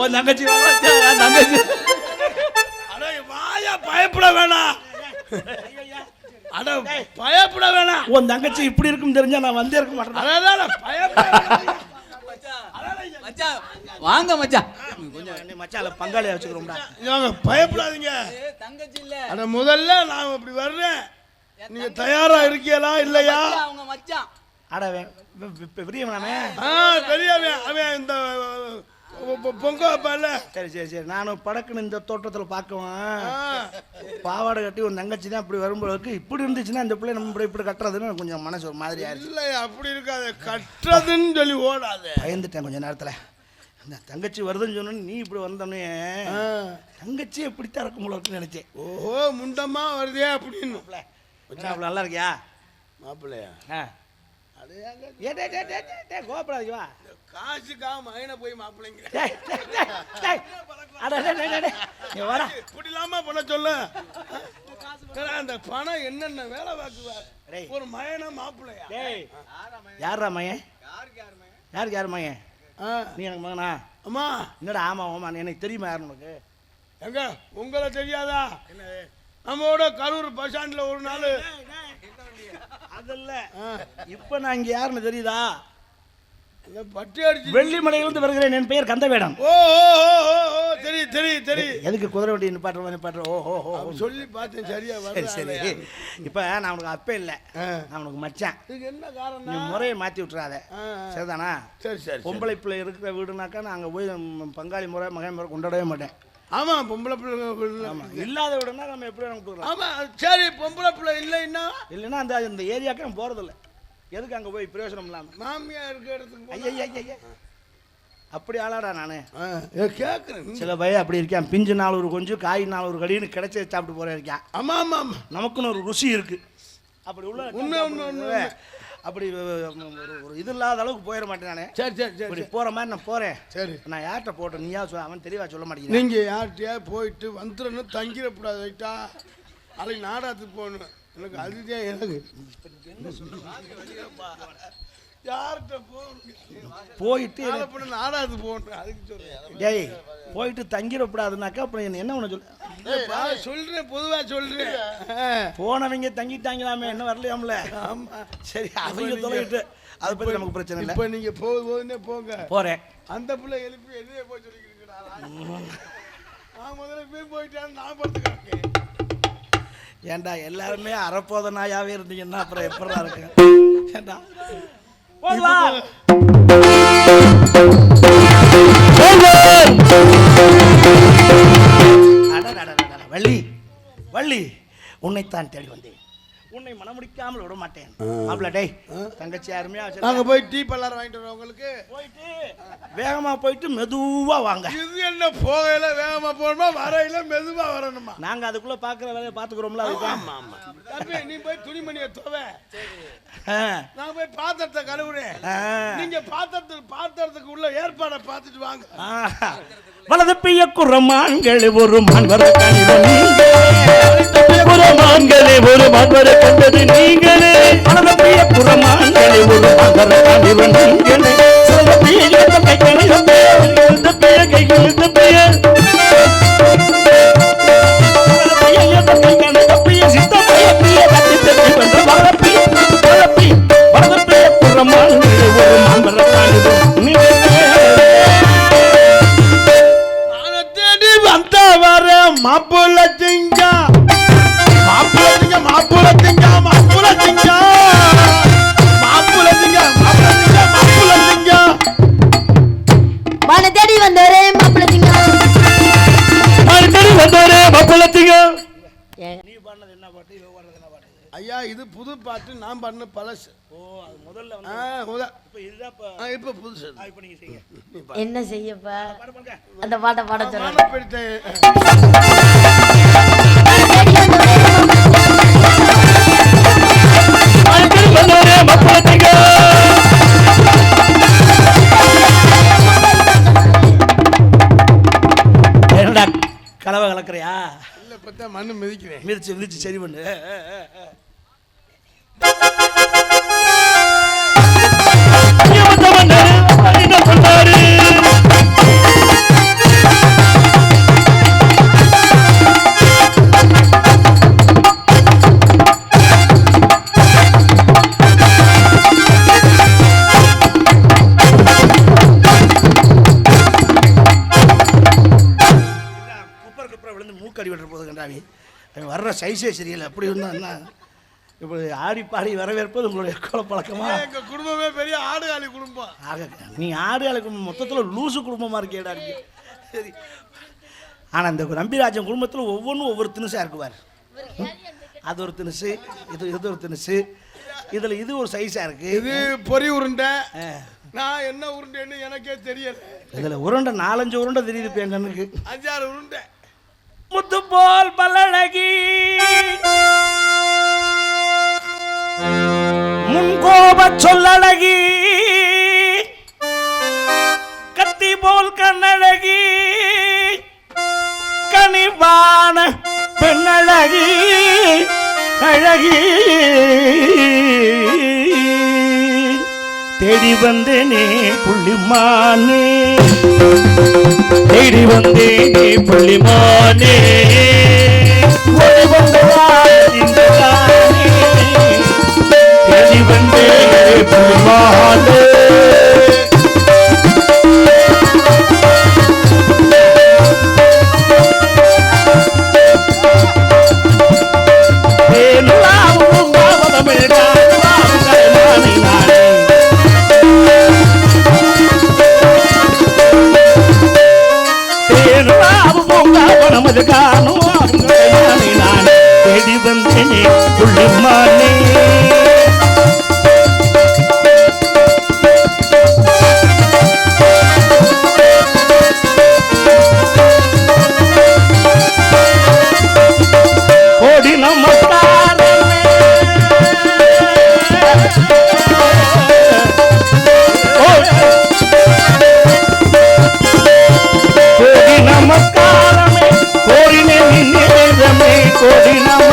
உன் தங்கச்சி மச்சான், தங்கச்சி. அட வாயா பயப்பட வேணாம் அட பயப்பட வேணாம் உன் தங்கச்சி இப்படி இருக்கும் தெரிஞ்சா நான் வந்தே இருக்க மாட்டேன்? அதான் பயப்பட. மச்சான் வாங்க மச்சான் கொஞ்சம் நீ மச்சால பங்காளியா வச்சுக்கிறோம்டா. இவங்க பயப்படாதீங்க. ஏய், தங்கச்சி இல்ல. அட முதல்ல நான் இப்படி வர்றேன். நீங்க தயாரா இருக்கீங்களா இல்லையா? மச்சான், அவங்க மச்சான். அட பெரியவனாமே ஆ பெரியவன் அவன் இந்த பொங்க வைப்பான்ல சரி சரி சரி. நானும் படக்குன்னு இந்த தோட்டத்தில் பார்க்குவேன். பாவாடை கட்டி ஒரு தங்கச்சி தான் இப்படி வரும்போது இப்படி இருந்துச்சுன்னா இந்த பிள்ளை நம்ம இப்படி கட்டுறதுன்னு கொஞ்சம் மனசு ஒரு மாதிரி ஆயிடுச்சு. இல்லை அப்படி இருக்காது. கட்டுறதுன்னு சொல்லி ஓடாது. பயந்துட்டேன் கொஞ்ச நேரத்தில். இந்த தங்கச்சி வருதுன்னு சொன்னோன்னு நீ இப்படி வந்தோடனே ஆ. தங்கச்சி எப்படித்தான் இருக்கும் போல நினைச்சேன். ஓஹோ முண்டமா வருதே அப்படின்னு. அவ்வளோ நல்லா இருக்கியா? மாப்பிள்ளையா ஆ. அது காசுக்காக மகனை போய் மாப்பிள்ளைங்க. இப்படி இல்லாம பண்ண சொல்ல. அந்த பணம் என்னென்ன வேலை பார்க்குவார். ஒரு மகனா மாப்பிள்ளையா? டேய். யாரா மகன்? யாருக்கு யார் மகன்? ஆ, நீ எனக்கு மகனா? அம்மா. என்னடா ஆமா ஆமா எனக்கு தெரியுமா யாருன்னு உனக்கு? எங்க? உங்களை தெரியாதா? நம்மோட கரூர் பஸ் ஸ்டாண்ட்ல ஒரு நாள். அதல்ல. இப்ப நான் இங்க யாருன்னு தெரியுதா? இந்த பட்டி அடிச்சு வெள்ளி மலையிலிருந்து வருகிறேன். என் பெயர் கந்தவேடன் ஓ தெரியும் தெரியும் தெரியும் எதுக்கு குதிரை வண்டி நிப்பாட்டுற நிப்பாட்டுற? ஓ ஓ சொல்லி பார்த்தேன் சரியா சரி சரி. இப்ப நான் உனக்கு அப்ப இல்ல. நான் உனக்கு மச்சான். என்ன நீ காரணம் முறையை மாத்தி விட்டுறாத. சரிதானா? சரி சரி. பொம்பளை பிள்ளை இருக்கிற வீடுனாக்கா நான் அங்க போய் பங்காளி முறை மகன் முறை கொண்டாடவே மாட்டேன். ஆமா பொம்பளை பிள்ளை பிள்ளை. ஆமா. இல்லாத வீடுனா நம்ம எப்படி நமக்கு போகலாம் ஆமா சரி பொம்பளை பிள்ளை இல்லைன்னா? இல்லைன்னா அந்த இந்த ஏரியாவுக்கு நான் போறதில்ல. எதுக்கு அங்க போய் பிரயோஜனம் இல்லாம? மாமியா இருக்க இடத்துக்கு ஐயா ஐயா அப்படி ஆளாடா நானு. கேக்குறேன். சில பையன் அப்படி இருக்கான். பிஞ்சு நாள் ஒரு கொஞ்சம் காய் நாள் ஒரு கடின்னு கிடைச்ச சாப்பிட்டு போற இருக்கான். ஆமா ஆமா ஆமா. நமக்குன்னு ஒரு ருசி இருக்கு. அப்படி உள்ள உண்மை. அப்படி ஒரு இது இல்லாத அளவுக்கு போயிட மாட்டேன் நானே. சரி சரி சரி இப்படி. போற மாதிரி நான் போறேன். சரி. நான் யார்கிட்ட போட்டேன்? நீயா சொல்ல அவன் தெளிவா சொல்ல மாட்டேங்கிறான். நீங்க யார்கிட்டயா போயிட்டு வந்துடணும் தங்கிடக்கூடாது ரைட்டா? அதை நாடகத்துக்கு போகணும். எனக்கு அதுதான் எனக்கு. யார்கிட்ட போயிட்டு நாடகத்துக்கு போகணும்? அதுக்கு சொல்றேன். டேய் போயிட்டு தங்கிடக்கூடாதுனாக்கா அப்புறம் என்ன என்ன உன சொல்ல சொல்றேன். பொதுவா சொல்றேன். போனவங்க தங்கிட்டாங்களாமே என்ன வரலையாம்ல? ஆமா. சரி அவங்க தொலைவிட்டு. அதை பத்தி நமக்கு பிரச்சனை இல்லை. இப்ப நீங்க போக போதுன்னே போங்க. போறேன். அந்த பிள்ளை எழுப்பி என்னைய போய் சொல்லிக்கிறீங்களா நான் முதல்ல போய் போயிட்டேன் நான் படுத்துக்கிறேன் ஏன்டா எல்லாருமே அறப்போத நாயாவே இருந்தீங்கன்னா அப்புறம் எப்படா இருக்கு அடடடடடட, வள்ளி வள்ளி உன்னைத்தான் தேடி வந்தேன் உன்னை மனமுடிக்காமல் விட மாட்டேன். மாப்பிள்ள டேய் தங்கச்சி யாருமே நாங்க போய் டீ பல்லாரம் வாங்கிட்டு வரோம் உங்களுக்கு. போயிட்டு வேகமா போயிட்டு மெதுவா வாங்க. இது என்ன போகையில வேகமா போகணுமா? வரையில மெதுவா வரணுமா? நாங்க அதுக்குள்ள பாக்குற வேலையை பாத்துக்கிறோம்ல அதுதான் தம்பி நீ போய் துணிமணியை துவை. நான் போய் பாத்திரத்தை கழுவுறேன். நீங்க பாத்திரத்துக்கு பாத்திரத்துக்கு உள்ள ஏற்பாடை பார்த்துட்டு வாங்க. வலது பெய்ய குரமான்கள் ஒரு மான்வர புறமான்களே ஒரு மன்வரை கண்டது நீங்களே. வலது புறமான்களே ஒரு மான்வர கணிவன் நீங்களே. சில பெயர் எழுத கைகள் பெயர். ஐயா இது புது பாட்டு நான் பண்ண பழசு. ஓ அது முதல்ல ஆ. இப்ப இதுதான் இப்ப ஆ, இப்ப புதுசு இப்ப நீங்க செய்யுங்க. என்ன செய்யப்பா? அந்த பாட்டை பாட என்னடா கலவை கலக்குறியா? இல்ல இப்பதான் மண்ணு மிதிக்கிறேன். மிதிச்சு மிதிச்சு சரி பண்ணு. மூக்கடி விடுற போது கண்டாவி. வர்ற சைஸே சரியில்லை. அப்படி இருந்தால் என்ன? இப்படி ஆடி பாடி வரவேற்பது உங்களுடைய குலப்பழக்கமா? எங்க குடும்பமே பெரிய ஆடுகாலி குடும்பம். ஆக நீ ஆடு ஆளுக்கு மொத்தத்தில் லூசு குடும்பமாக இருக்கேடா இருக்கு சரி. ஆனால் இந்த நம்பிராஜன் குடும்பத்தில் ஒவ்வொன்றும் ஒவ்வொரு தினுசாக இருக்குவார். அது ஒரு தினுசு இது இது ஒரு தினுசு இதில் இது ஒரு சைஸாக இருக்கு. இது பொறி உருண்டை. நான் என்ன உருண்டைன்னு எனக்கே தெரியல. இதில் உருண்டை நாலஞ்சு உருண்டை தெரியுது இப்போ என் கண்ணுக்கு. அஞ்சாறு உருண்டை. முத்து போல் பல்லழகி அழகி தேடி வந்தேனே புள்ளிமானே. தேடி வந்தேனே புள்ளிமானே. வந்தேனே புள்ளிமானே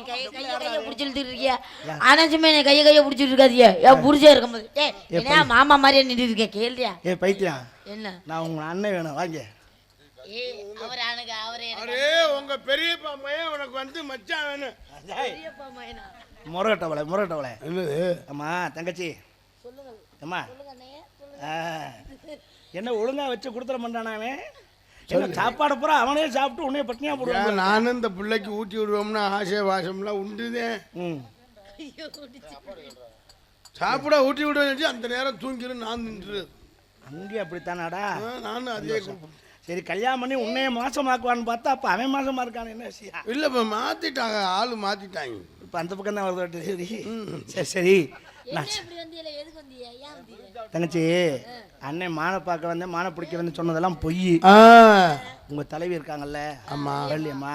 என்ன என்ன கைய கைய கைய பிடிச்சி இழுத்துட்டு இருக்கியா? அனாச்சுமே என்ன கைய கைய பிடிச்சிட்டு இருக்காதியா ஏன் புடிச்சா இருக்கும்போது. ஏ என்ன மாமா மாதிரியே நின்று இருக்கேன் கேள்றியா? ஏ பைத்தியம். என்ன? நான் உங்க அண்ணன் வேணும் வாங்க. ஏ அவர் அணுக அவரே அரே உங்க பெரியப்பா பையன் உனக்கு வந்து மச்சான் வேணும். பெரியப்பா மகனா முரட்டவளை முரட்டவளை என்னது? அம்மா தங்கச்சி. அம்மா. ஆ. என்ன ஒழுங்கா வச்சு கொடுத்துட மாட்டானா அவன் என்ன சாப்பாடு பூரா அவனே சாப்பிட்டு உன்னைய பட்னியா போடுவான் நானும் இந்த பிள்ளைக்கு ஊட்டி விடுவோம்னா ஆசை வாசம்லாம் உண்டுதேன் ம். சாப்பிட ஊட்டி விடுவேன் அந்த நேரம் தூங்கிடும் நான் நின்று. அங்கேயும் அப்படித்தானாடா? நானும் அதே. சரி கல்யாணம் பண்ணி உன்னைய மாசமாக்குவான்னு பார்த்தா அப்ப அவன் மாசமா இருக்கான்னு என்ன விஷயம்? இல்ல இப்ப மாத்திட்டாங்க ஆளு மாத்திட்டாங்க. இப்ப அந்த பக்கம் தான் வருது சரி. சரி சரி. தங்கச்சி அண்ணன் மானை பார்க்க வந்தேன் மானை பிடிக்க வந்து சொன்னதெல்லாம் பொய். உங்க தலைவி இருக்காங்கல்ல ஆமா. வள்ளியம்மா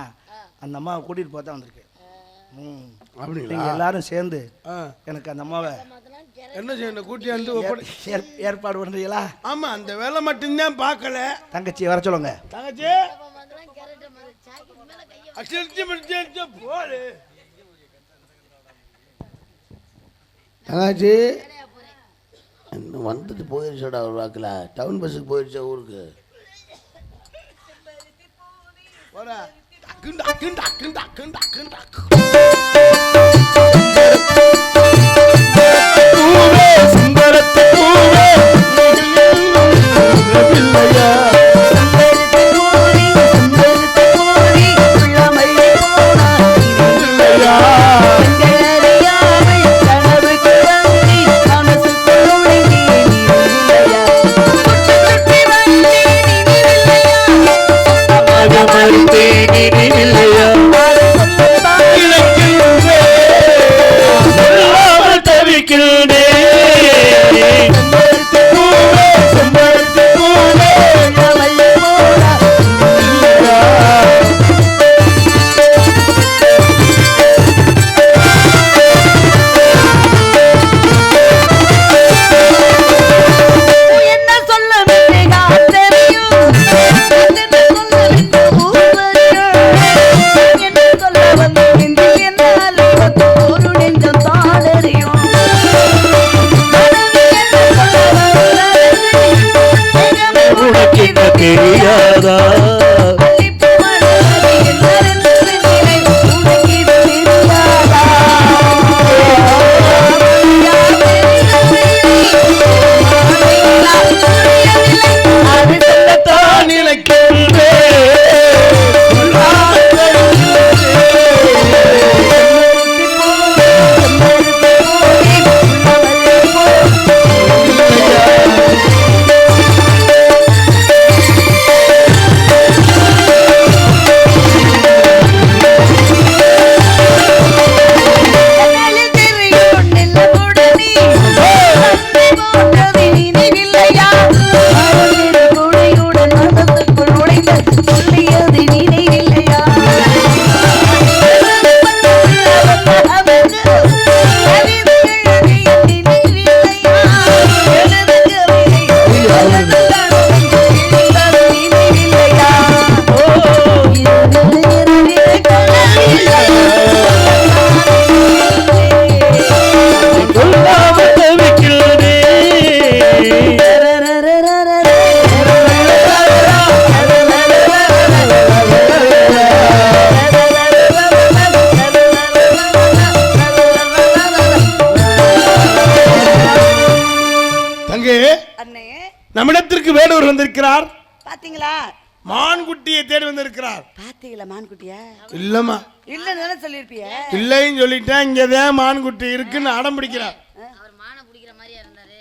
அந்த அம்மாவை கூட்டிட்டு போதான் வந்திருக்கு ம். அப்படிங்களா? எல்லாரும் சேர்ந்து ஆ, எனக்கு அந்த அம்மாவை என்ன செய்யணும் கூட்டி வந்து ஒப்படை ஏற்- ஏற்பாடு பண்றீங்களா? ஆமா அந்த வேலை மட்டும்தான் பார்க்கல. தங்கச்சி வர சொல்லுங்க. தங்கச்சி. தங்கச்சி. இன்னும் வந்துட்டு போயிருச்சோடா ஒரு வாக்கில். டவுன் பஸ்ஸுக்கு போயிருச்சா ஊருக்கு? போடா டக்கு டக்கு டக்கு டக்கு டக்கு டக்கு சுந்தரத்து வந்திருக்கிறார். பாத்தீங்களா? மான்குட்டியை தேடி வந்திருக்கிறார். பாத்தீங்களா மான்குட்டியா? இல்லம்மா. இல்லன்னு சொல்லிருப்பிய இல்லைன்னு சொல்லிட்டேன் இங்கதான் மான்குட்டி இருக்குன்னு அடம் பிடிக்கிறார். அவர் மானை பிடிக்கிற மாதிரியா இருந்தாரு.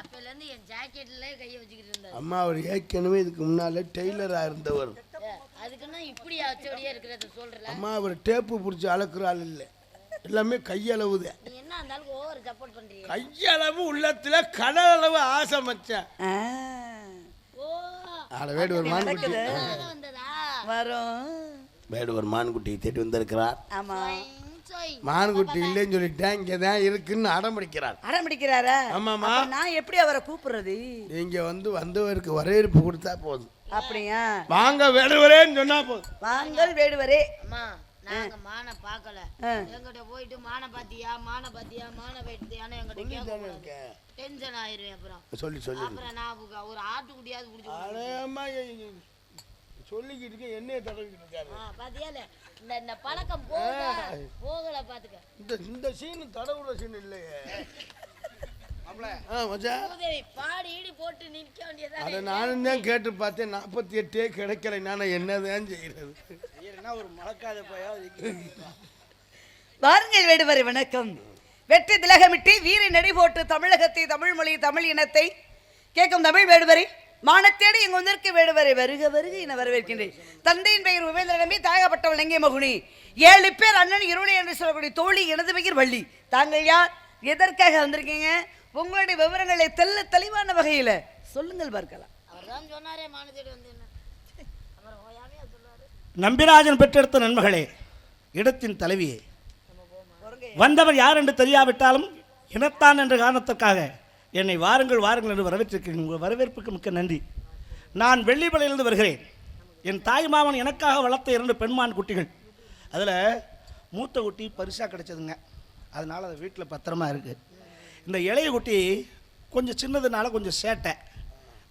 அப்பல இருந்து என் ஜாக்கெட்ல கைய வச்சுக்கிட்டு இருந்தாரு. அம்மா அவர் ஏற்கனவே இதுக்கு முன்னால டெய்லரா இருந்தவர். அதுக்குன்னா இப்படி அச்சோடியா இருக்கிறத சொல்றல. அம்மா அவர் டேப்பு பிடிச்சி அளக்குறாள் இல்லை. எல்லாமே கையளவுதான் நீ என்ன இருந்தாலும் ஓவர் சப்போர்ட் பண்றீங்க. கையளவு உள்ளத்துல கடல் அளவு ஆசை மச்சான். ஆட வேடுவர் மான்குட்டி வரும். வேடுவர் மான்குட்டியை தேடி வந்திருக்கிறார். ஆமா. மான்குட்டி இல்லைன்னு சொல்லிட்டேன் இங்கே தான் இருக்குன்னு அடம் பிடிக்கிறார். அடம் பிடிக்கிறாரா. அப்ப நான் எப்படி அவரை கூப்பிடுறது? நீங்க வந்து வந்தவருக்கு வரவேற்பு கொடுத்தா போதும். அப்படியா? வாங்க வேடுவரேன்னு சொன்னா போதும். வாங்கள் வேடுவரே. நாங்க மானை பார்க்கல. எங்கிட்ட போயிட்டு மானை பாத்தியா மானை பாத்தியா மானை பாத்தியான்னு எங்கிட்ட கேட்க டென்ஷன் ஆயிருவேன் அப்புறம். சொல்லி சொல்லி. அப்புறம் நான் ஒரு ஆட்டுக்குட்டியாவது ஏ- சொல்லிக்கிட்டு இருக்கேன் என்னைய தடவிக்கிட்டு இருக்காரு. பாத்தியால இந்த இந்த பழக்கம் போகல போகல பாத்துக்க இந்த இந்த சீனு தடவுற சீன் இல்லையே. நானும் தான் கேட்டு பார்த்தேன். நாற்பத்தி எட்டே கிடைக்கல நான் என்னதான் செய்யறது? வாருங்கள் வேடுவரே வணக்கம். வெற்றி திலகமிட்டு வீர நடை போட்டு தமிழகத்தை தமிழ் மொழி தமிழ் இனத்தை. கேட்கும் தமிழ் வேடுவரை மானத்தேடி இங்கு வந்திருக்க வேடுவரை வருக வருக என வரவேற்கின்றேன். தந்தையின் பெயர் உபேந்திரனமே தாயகப்பட்டவள் எங்கே மகுனி. ஏழு பேர் அண்ணன் இருளை என்று சொல்லக்கூடிய தோழி எனது பெயர் வள்ளி. தாங்கள் யார்? எதற்காக வந்திருக்கீங்க? உங்களுடைய விவரங்களை தெல்ல தெளிவான வகையில சொல்லுங்கள் பார்க்கலாம். அவர் தான் சொன்னாரே மானை தேடி வந்து என்ன அப்புறம் ஓயாமையா சொல்லுவாரு நம்பிராஜன் பெற்றெடுத்த நண்பர்களே இடத்தின் தலைவியே வந்தவர் யார் என்று தெரியாவிட்டாலும் இனத்தான் என்ற காரணத்திற்காக என்னை வாருங்கள் வாருங்கள் என்று வரவேற்றிருக்கிறேன். உங்கள் வரவேற்புக்கு மிக்க நன்றி. நான் வெள்ளிமலையிலிருந்து வருகிறேன். என் தாய் மாமன் எனக்காக வளர்த்த இரண்டு பெண்மான் குட்டிகள். அதில் மூத்த குட்டி பரிசாக கிடச்சதுங்க. அதனால் அது வீட்டில் பத்திரமா இருக்குது இந்த இளைய குட்டி கொஞ்சம் சின்னதுனால கொஞ்சம் சேட்டை.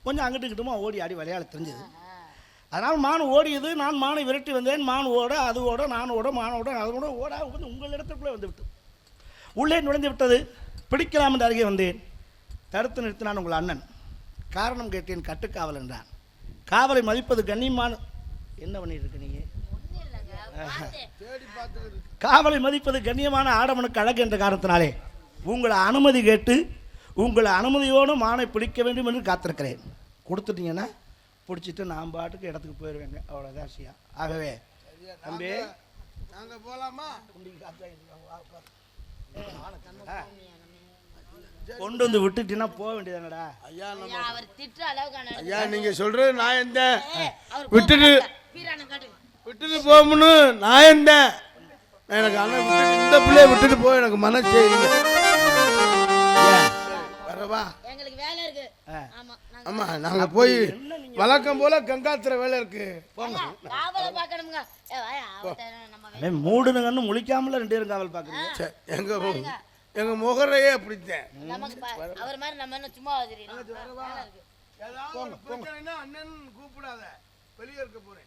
கொஞ்சம் அங்கிட்டு கிட்டமாக ஓடி ஆடி விளையாட தெரிஞ்சது. அதனால் மான் ஓடியது நான் மானை விரட்டி வந்தேன் மான் ஓட அது ஓட நான் ஓட மான் ஓட அது ஓட ஓட வந்து உங்கள் இடத்துக்குள்ளே வந்து விட்டு உள்ளே நுழைந்து விட்டது பிடிக்கலாம் என்று அருகே வந்தேன். தடுத்து நிறுத்தினான் உங்கள் அண்ணன். காரணம் கேட்டேன் கட்டுக்காவல் என்றான். காவலை மதிப்பது கண்ணியமான என்ன பண்ணிட்டு இருக்க நீங்க காவலை மதிப்பது கண்ணியமான ஆடவனுக்கு அழகு என்ற காரணத்தினாலே உங்களை அனுமதி கேட்டு உங்களை அனுமதியோடு மானை பிடிக்க வேண்டும் என்று காத்திருக்கிறேன். கொடுத்துட்டீங்கன்னா பிடிச்சிட்டு நான் பாட்டுக்கு இடத்துக்கு போயிடுவேங்க அவ்வளோதான் விஷயம். ஆகவே தம்பி. நாங்க போலாமா? கொண்டு வந்து விட்டுட்டீங்கன்னா போக வேண்டியதானடா ஐயா அவர் திட்டுற அளவுக்கான ஐயா நீங்க சொல்றது நான் எந்த விட்டுட்டு விட்டுட்டு போகணும்னு நான் எந்த எனக்கு அண்ணன் விட்டுட்டு இந்த பிள்ளைய விட்டுட்டு போய் எனக்கு மனசே? வரவா எங்களுக்கு வேலை இருக்கு ஆமா நாங்க ஆமா நாங்க போய் வழக்கம் போல கங்காத்திர வேலை இருக்கு. போங்க. மூடுனுங்கன்னு முழிக்காமல ரெண்டு பேரும் காவல் பார்க்குறீங்க? எங்க போ- எங்க முகரையே அப்படித்தேன். அவர் மாதிரி நம்ம என்ன சும்மா அண்ணன் கூப்பிடாத. வெளியே இருக்க போறேன்.